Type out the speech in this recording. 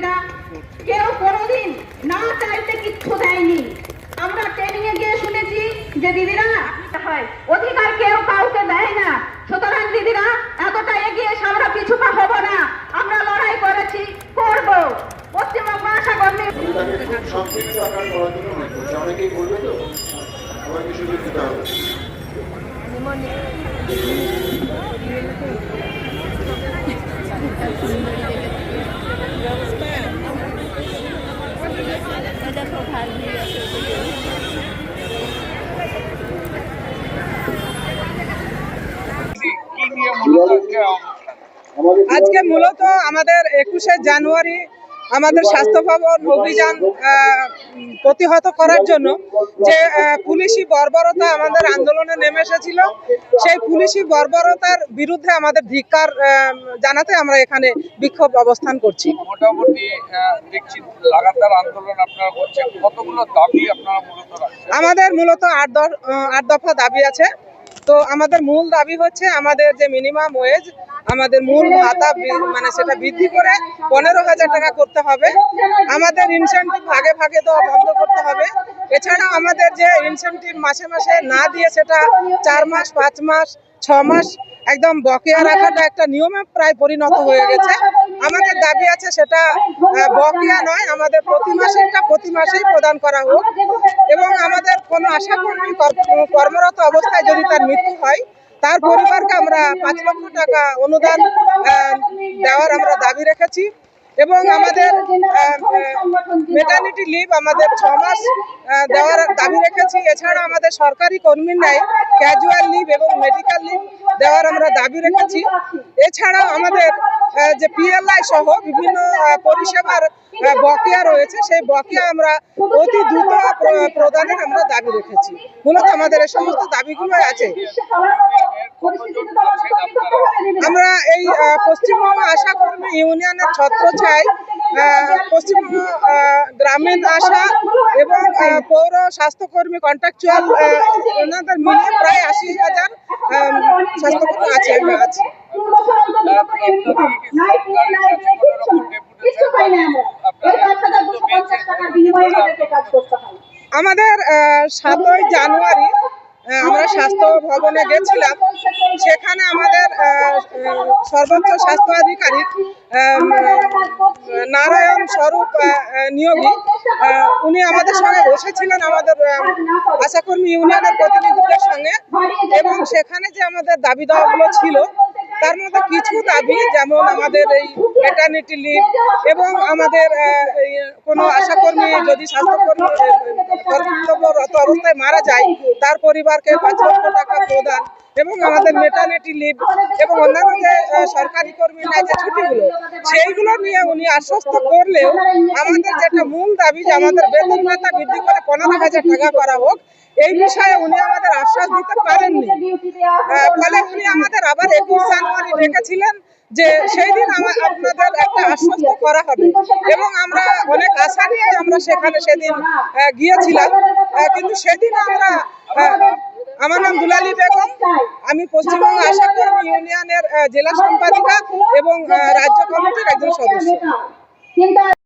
দিদিরা কেউ কোনোদিন না চাইতে কিচ্ছু দেয়নি। আমরা ট্রেনিং এ গিয়ে শুনেছি যে দিদিরা হয় অধিকার কেউ কাউকে দেয় না। সুতরাং দিদিরা এতটা এগিয়ে এসে আমরা পিছুপা হব না। আমরা লড়াই করেছি করব। পশ্চিমবঙ্গ আশা কর্মী আমি সংক্ষিপ্ত আকার করার জন্য অনেকেই বলবে তো? সবাইকে সুযোগ দিতে হবে। আজকে মূলত আমাদের একুশে জানুয়ারি আমাদের স্বাস্থ্য ভবন অভিযান প্রতিহত করার জন্য যে পুলিশি বর্বরতা আমাদের আন্দোলনে নেমে এসেছিল সেই পুলিশি বর্বরতার বিরুদ্ধে আমাদের ধিক্কার জানাতে আমরা এখানে বিক্ষোভ অবস্থান করছি। মোটামুটি দেখছি লাগাতার আন্দোলন আপনারা করছেন। কতগুলো দাবি আপনারা মূলত আমাদের মূলত আট দফা দাবি আছে। তো আমাদের মূল দাবি হচ্ছে আমাদের যে মিনিমাম ওয়েজ আমাদের মূল ভাতা মানে সেটা বৃদ্ধি করে পনেরো হাজার টাকা করতে হবে। আমাদের ইনসেন্টিভ ভাগে ভাগে দেওয়া বন্ধ করতে হবে। এছাড়া আমাদের যে ইনসেন্টিভ মাসে মাসে না দিয়ে সেটা চার মাস, পাঁচ মাস, ছ মাস একদম বকেয়া রাখাটা একটা নিয়মে প্রায় পরিণত হয়ে গেছে। আমাদের দাবি আছে সেটা বকেয়া নয় আমাদের প্রতি মাসেরটা প্রতি মাসেই প্রদান করা হোক। এবং আমাদের কোনো আশা কর্মী কর্মরত অবস্থায় যদি তার মৃত্যু হয় তার পরিবারকে আমরা পাঁচ লক্ষ টাকা অনুদান দেওয়ার আমরা দাবি রেখেছি। এবং আমাদের মেটার্নিটি লিভ আমাদের ছ মাস দেওয়ার দাবি রেখেছি। এছাড়া আমাদের সরকারি কর্মীর ন্যায় ক্যাজুয়াল লিভ এবং মেডিকেল লিভ দেওয়ার আমরা দাবি রেখেছি। এছাড়াও আমাদের যে পিএলআই সহ বিভিন্ন পরিষেবার বকেয়া রয়েছে, সেই বকেয়া আমরা অতি দ্রুত প্রদানের আমরা দাবি রেখেছি। মূলত আমাদের এই সমস্ত দাবিগুলো আছে। আমরা এই পশ্চিমবঙ্গ আশা কর্মী ইউনিয়নের ছত্র ছাই পশ্চিমবঙ্গ গ্রামীণ আশা এবং পৌর স্বাস্থ্যকর্মী কন্ট্রাকচুয়াল ওনাদের মিলিয়ে প্রায় আশি হাজার স্বাস্থ্যকর্মী আছে আমরা আমাদের সাতই জানুয়ারি আমরা স্বাস্থ্য ভবনে গেছিলাম। সেখানে আমাদের সর্বোচ্চ স্বাস্থ্য আধিকারিক নারায়ণ স্বরূপ নিয়োগী উনি আমাদের সঙ্গে বসেছিলেন আমাদের আশাকর্মী ইউনিয়নের প্রতিনিধিদের সঙ্গে। এবং সেখানে যে আমাদের দাবি দাওয়াগুলো ছিল, তার মধ্যে কিছু দাবি, যেমন আমাদের এই মেটার্নিটি লিভ এবং আমাদের কোনো আশাকর্মী যদি স্বাস্থ্যকর্মী কর্তব্যরত অবস্থায় মারা যায়, তার পরিবারকে পাঁচ লক্ষ টাকা প্রদান এবং আমাদের মেটার্নিটি লিভ এবং অন্যান্য যে সরকারি কর্মী নাই যে ছুটিগুলো, সেইগুলো নিয়ে উনি আশ্বস্ত করলেও আমাদের যেটা মূল দাবি যে আমাদের বেতন ভাতা বৃদ্ধি করে পনেরো হাজার টাকা করা হোক, এই বিষয়ে উনি আমাদের আশ্বাস দিতে পারেননি। ফলে উনি আমাদের আবার একুশ জানুয়ারি ডেকেছিলেন যে সেই দিন আপনাদের একটা আশ্বস্ত করা হবে। এবং আমরা অনেক আশা নিয়ে আমরা সেখানে সেদিন গিয়েছিলাম। কিন্তু সেদিন আমরা আমার নাম দুলালী বেগম। আমি পশ্চিমবঙ্গ আশা কর্মী ইউনিয়নের জেলা সম্পাদিকা এবং রাজ্য কমিটির একজন সদস্য।